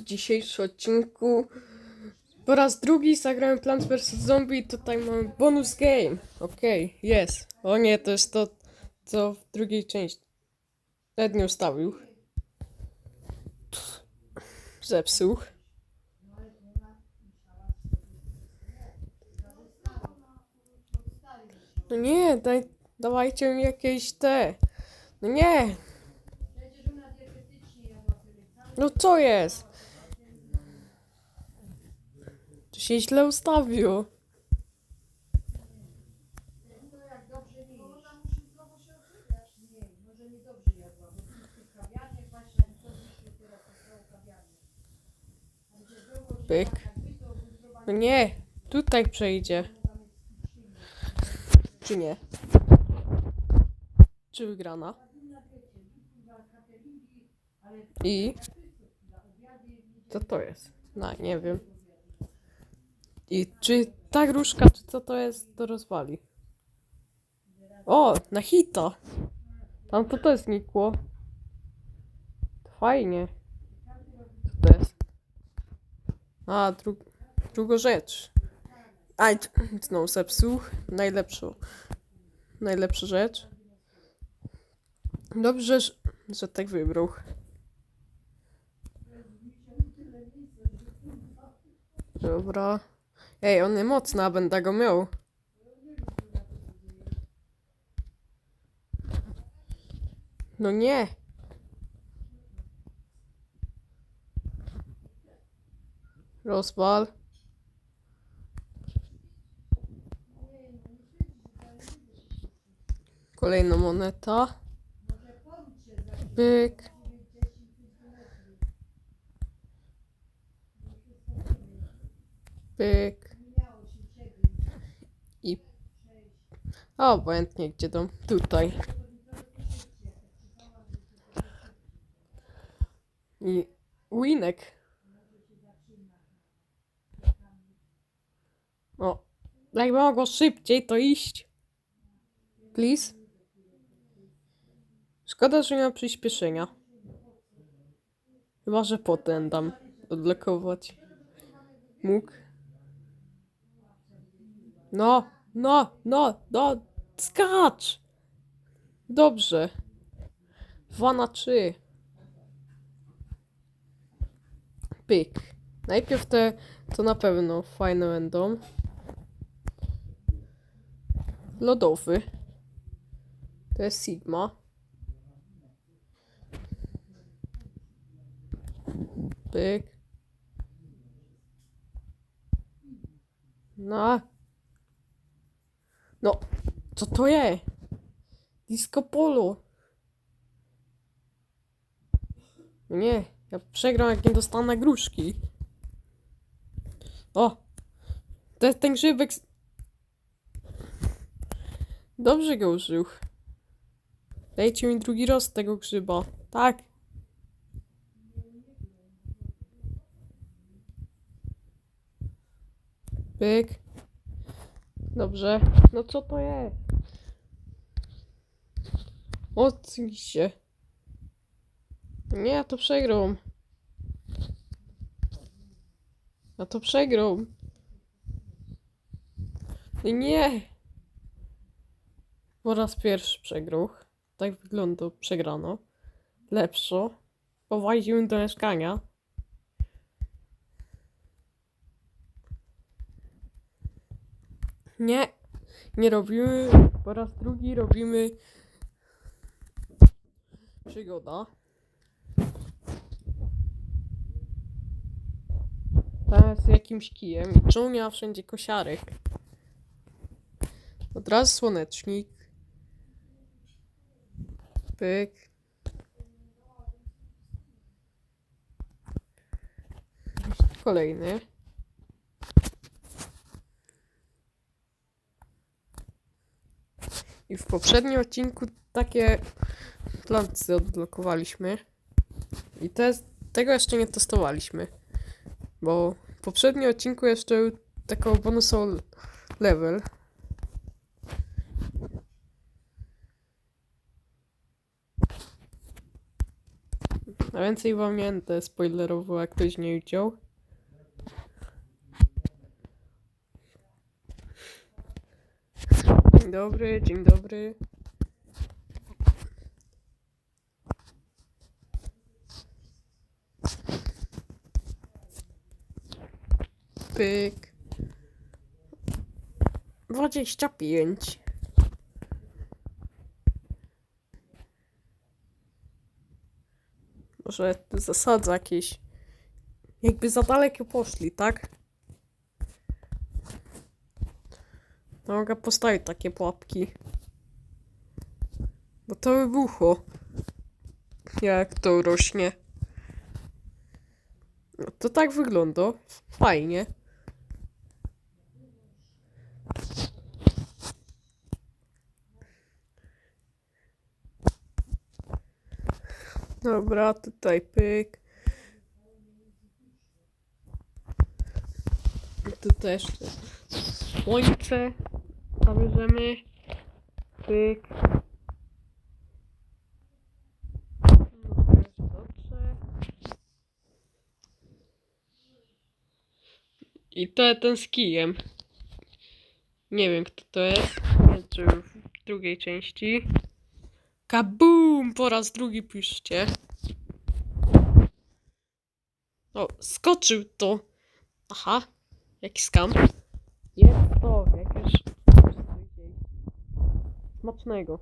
w dzisiejszym odcinku po raz drugi zagrałem Plants vs Zombie tutaj mamy bonus game. Okej, jest. O nie, to jest to, co w drugiej części. Nawet nie ustawił. Zepsuł. No nie, daj, dawajcie mi jakieś te. No nie. No co jest? To się źle ustawił. Pyk. No nie, tutaj przejdzie. Czy nie? Czy wygrana? I? Co to jest? No, nie wiem. I czy ta gruszka, czy co to jest, to rozwali? O, na hita! Tam to też znikło. Fajnie. Co to jest? A, dru druga rzecz. Aj, znowu zepsuł. Najlepszą. Najlepsza rzecz. Dobrze, że tak wybrał. Dobra. Ej, on jest mocny, będę go miał. No nie. Rozwal. Kolejna moneta. Byk. Pyk. I... A, obojętnie gdzie dom. Tutaj. I... Winek. O. Jakby mogło szybciej to iść. Please. Szkoda, że nie ma przyspieszenia. Chyba, że potem dam odblokować. Mógł. No, no, no, no, skacz! Dobrze. Dwa na trzy. Pyk. Najpierw te, to na pewno fajne będą. Lodowy. To jest Sigma. Pyk. No. No, co to jest? Disco polo. No Nie, ja przegram jak nie dostanę gruszki. O! Jest ten grzybek. Dobrze go użył. Dajcie mi drugi raz tego grzyba. Tak. Pyk. Dobrze. No co to jest? Odsuń się. Nie, ja to przegrą. Ja to przegrą. Nie. Po raz pierwszy przegrał. Tak wygląda przegrano. Lepszo. Powoziłem do mieszkania. Nie, nie robimy. Po raz drugi robimy przygoda. Z jakimś kijem. I miała wszędzie kosiarek? Od razu słonecznik. Pyk. Kolejny. I w poprzednim odcinku takie planty odblokowaliśmy. I te, tego jeszcze nie testowaliśmy. Bo w poprzednim odcinku jeszcze taką bonusową level. A więcej wam nie będę jak ktoś nie widział. Dzień dobry, dzień dobry. Pyk. Dwadzieścia pięć. Może zasadza jakieś. Jakby za dalekie poszli, tak? To mogę postawić takie pułapki. Bo to wybuchło. Jak to rośnie. No to tak wygląda. Fajnie. Dobra, tutaj pyk. Tu też słońce zabierzemy. Pyk. I to ten z kijem. Nie wiem kto to jest. Nie wiem, czy w drugiej części. Kabum! Po raz drugi piszcie. O, skoczył to. Aha, jaki skam. Jest to, jakieś... Smacznego.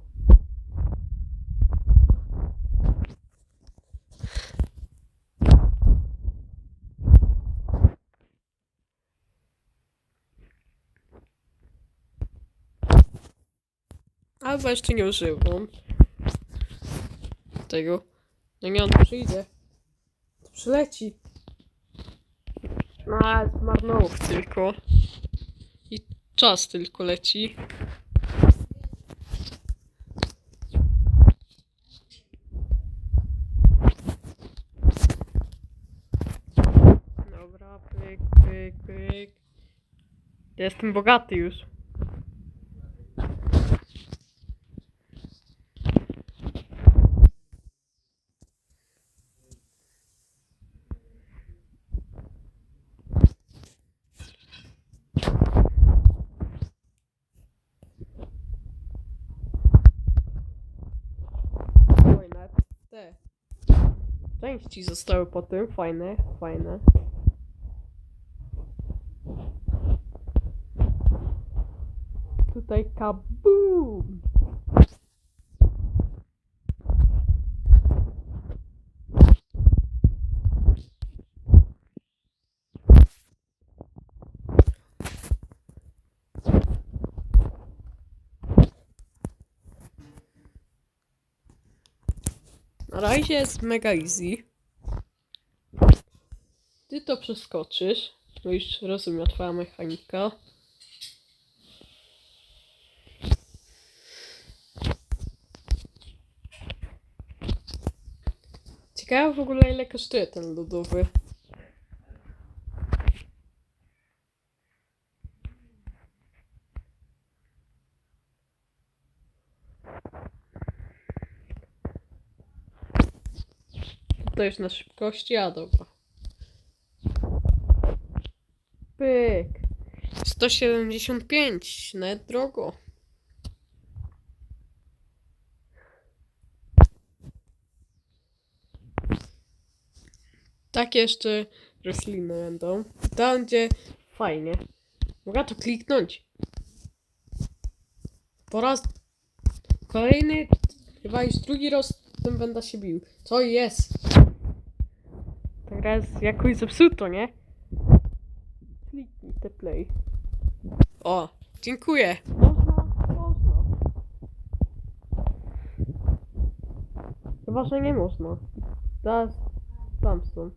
Albo jeszcze nie używam tego. No nie, on przyjdzie. To przyleci. No, ale zmarnował tylko. I czas tylko leci. Dobra, pyk, pyk, pyk. Jestem bogaty już. Oj, nawet te części zostały po tym. Fajne, fajne. Tutaj kabum! Na razie jest mega easy. Ty to przeskoczysz. No już rozumiem twoja mechanika. Ciekawe w ogóle ile kosztuje ten lodowy. To już na szybkości, a dobra. Pyk. 175, nawet drogo. Tak jeszcze rośliny będą. Tam będzie fajnie. Mogę to kliknąć. Po raz kolejny, chyba już drugi raz tym będę się bił. Co jest? Teraz jakoś zepsuto, nie? Kliknij te play. O, dziękuję. Można, można. Chyba, że nie można. Teraz tam są.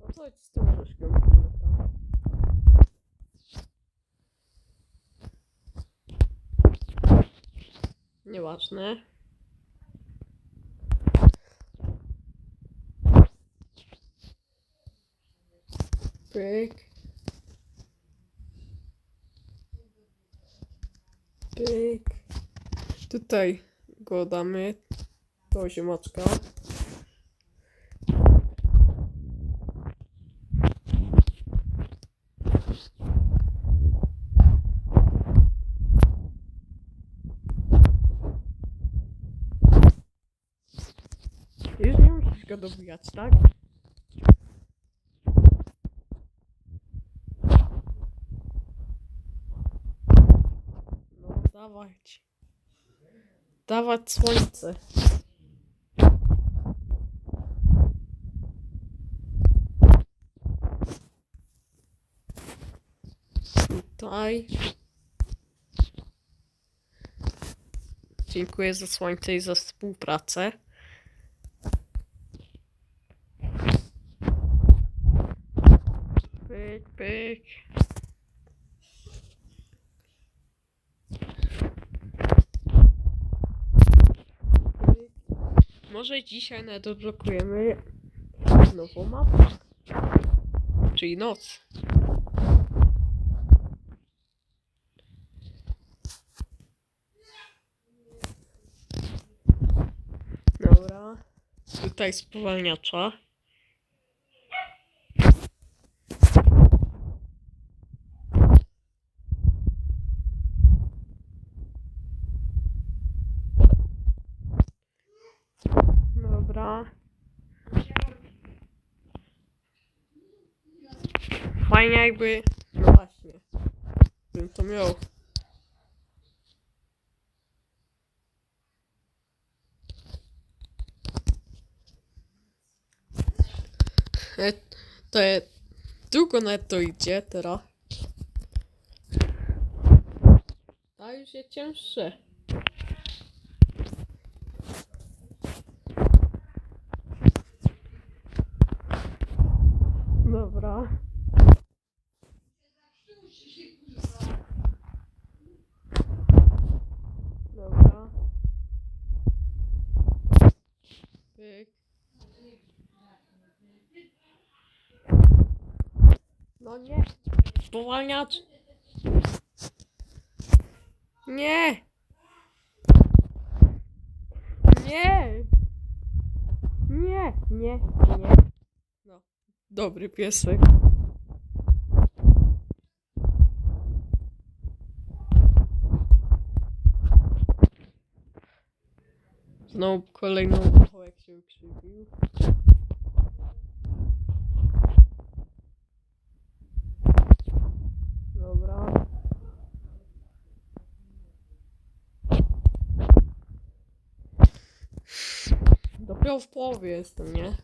No co ci z tą troszkę? Nieważne. Pyk. Pyk. Tutaj go damy. To ziemaczka. Już nie musisz go dobijać, tak? No, dawać. Dawać słońce. Tutaj. Dziękuję za słońce i za współpracę. Pyk. Może dzisiaj nawet odblokujemy nową mapę. Czyli noc. Dobra. Tutaj spowalniacza. Dobra. Fajnie jakby... No właśnie. Bym to miał. E, To jest... Długo nawet to idzie teraz. Ta już jest cięższe. Dobra. Dobra. Pyk. No nie. Spowalniacz. Nie. Nie. Nie. Nie. Nie. No. Dobry piesek. Znowu kolejną pachołek się ukrzywił. Dobra. Dopiero w połowie jestem, nie?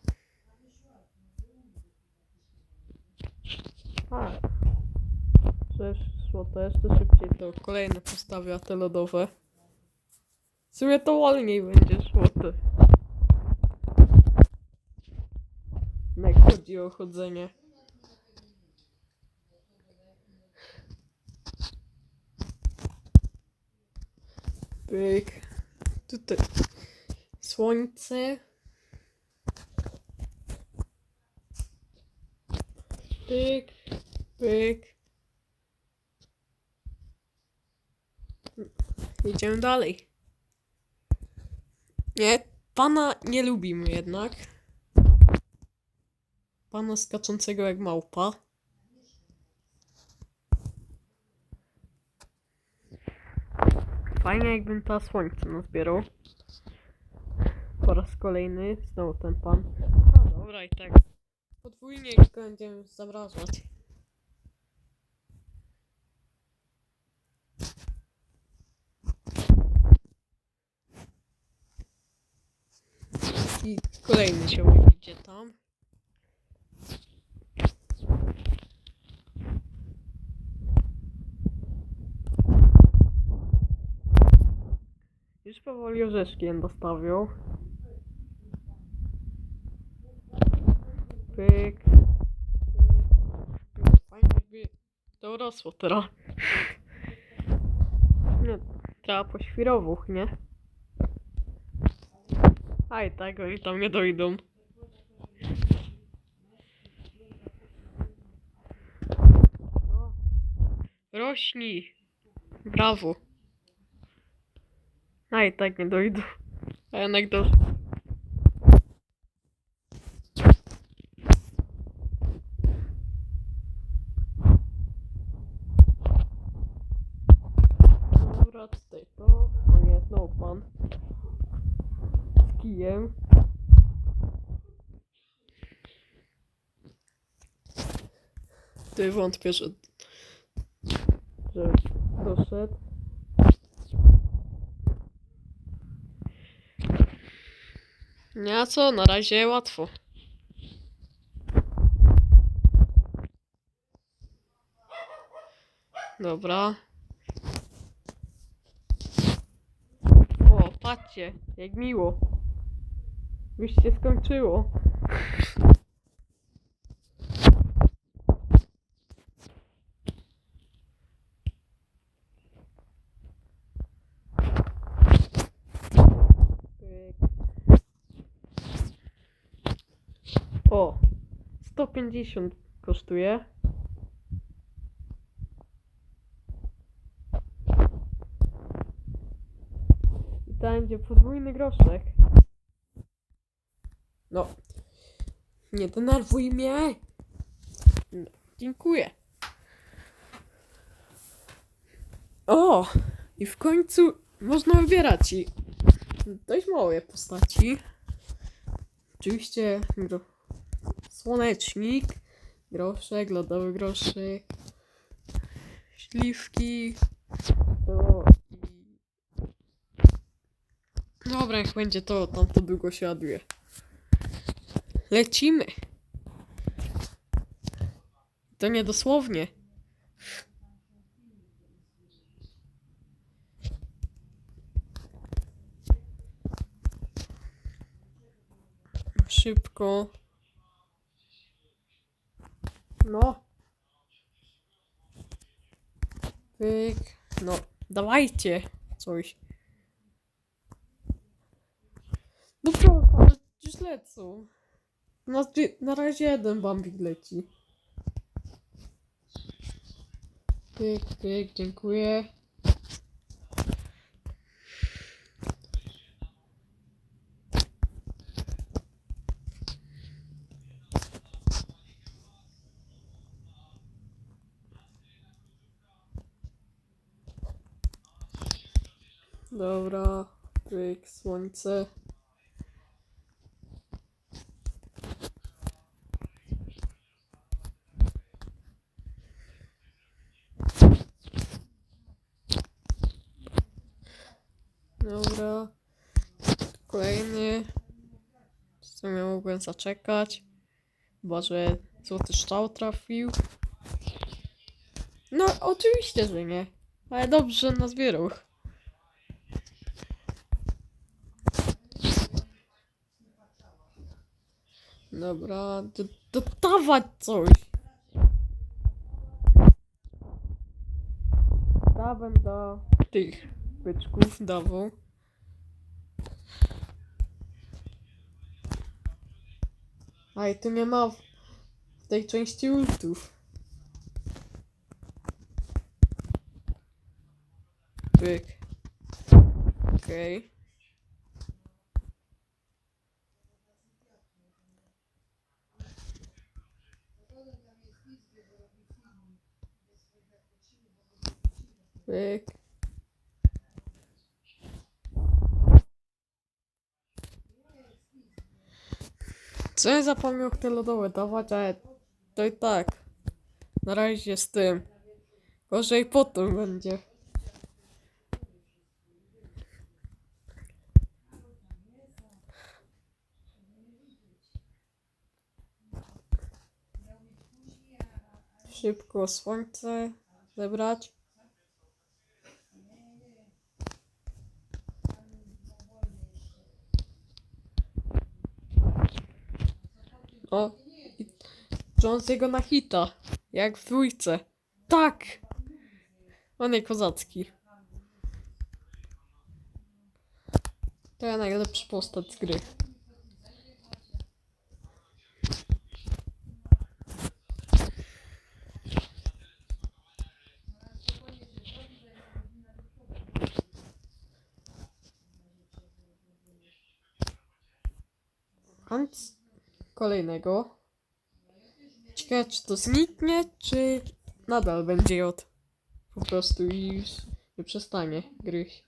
A. Przecież szło to jeszcze szybciej, to kolejne postawię, a te lodowe. W sumie to wolniej będzie szło to. Jak chodzi o chodzenie. Pyk. Tutaj słońce. Pyk, pyk. Idziemy dalej. Nie, pana nie lubimy jednak. Pana skaczącego jak małpa. Fajnie jakbym ta słońce nazbierał. Po raz kolejny znowu ten pan. A dobra i tak. Podwójnie będziemy zamrażać. I kolejny się idzie tam. Już powoli orzeszki dostawią. Pyk. Fajnie jakby to rosło teraz. Nie, trzeba po świrowuch, nie? A tak oni tam nie dojdą. No. Rośnij. Brawo. A tak nie dojdą. A jednak do... Dobra, tutaj to. O nie, znowu pan. Z kijem. Ty wątpię, że... że doszedł. Nie, a co? Na razie łatwo. Dobra. O, patrzcie, jak miło. Już się skończyło. O, 150 kosztuje. I tam będzie podwójny groszek. No. Nie denerwuj mnie. No, dziękuję. O! I w końcu można wybierać i dość małe postaci. Oczywiście gro... słonecznik, groszek, lodowy groszek, śliwki, to i... Dobra, jak będzie to, tam to długo się ładuje. Lecimy! To nie dosłownie. Szybko. No. Pyk. No, dawajcie coś. No proszę, już lecą. Na, dwie- na razie jeden bambik leci. Pyk, pyk, dziękuję. Dobra, pyk, słońce. Dobra. Kolejny. W sumie mogłem zaczekać. Chyba, że złoty szczał trafił. No, oczywiście, że nie. Ale dobrze, że nazbierał. Dobra, do, dodawać coś. Ja będę tych byczków dawał. A i tu nie ma w tej części ultów. Pyk. Okej. Pyk. Ja zapomniał te lodowe dawać, ale to i tak. Na razie z tym. Gorzej potem będzie. Szybko słońce zebrać. O, i Jones jego na hita. Jak w dwójce. Tak! On jest kozacki. To ja najlepszy postać z gry. Mam nic kolejnego. Ciekawe, czy to zniknie, czy nadal będzie J. Po prostu i nie przestanie gryźć.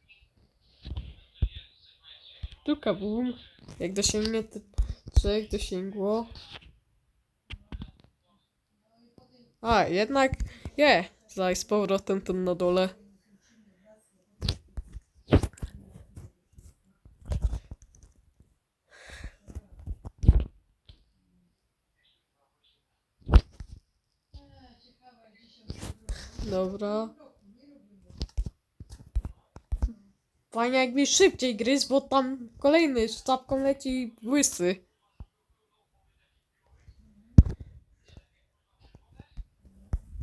Tu kabum. Jak dosięgnie te trzech dosięgło. A, jednak je. Zaj z powrotem ten na dole. Dobra. Fajnie jakby szybciej gryzł, bo tam kolejny z czapką leci łysy.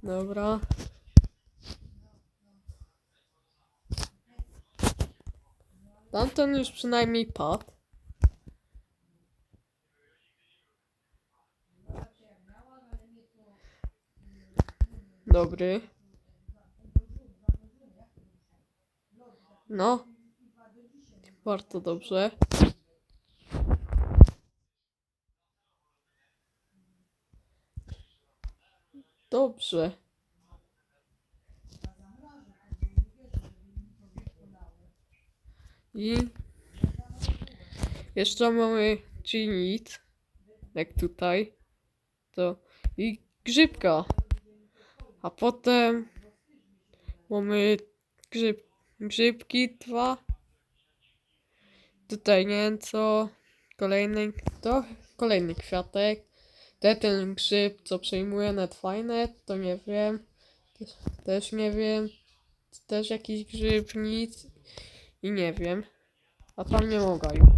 Dobra. Tamten już przynajmniej padł. Dobry. No. Bardzo dobrze. Dobrze. I jeszcze mamy Ginit, jak tutaj. To i grzybka. A potem mamy grzyb, grzybki dwa. Tutaj nie wiem co. Kolejny to kolejny kwiatek. Te ten grzyb co przejmuje Netfine, to nie wiem. Też, też nie wiem. Też jakiś grzyb, nic. I nie wiem. A tam nie mogę już.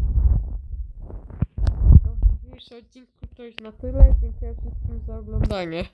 To w dzisiejszym odcinku to już na tyle. Dziękuję wszystkim za oglądanie.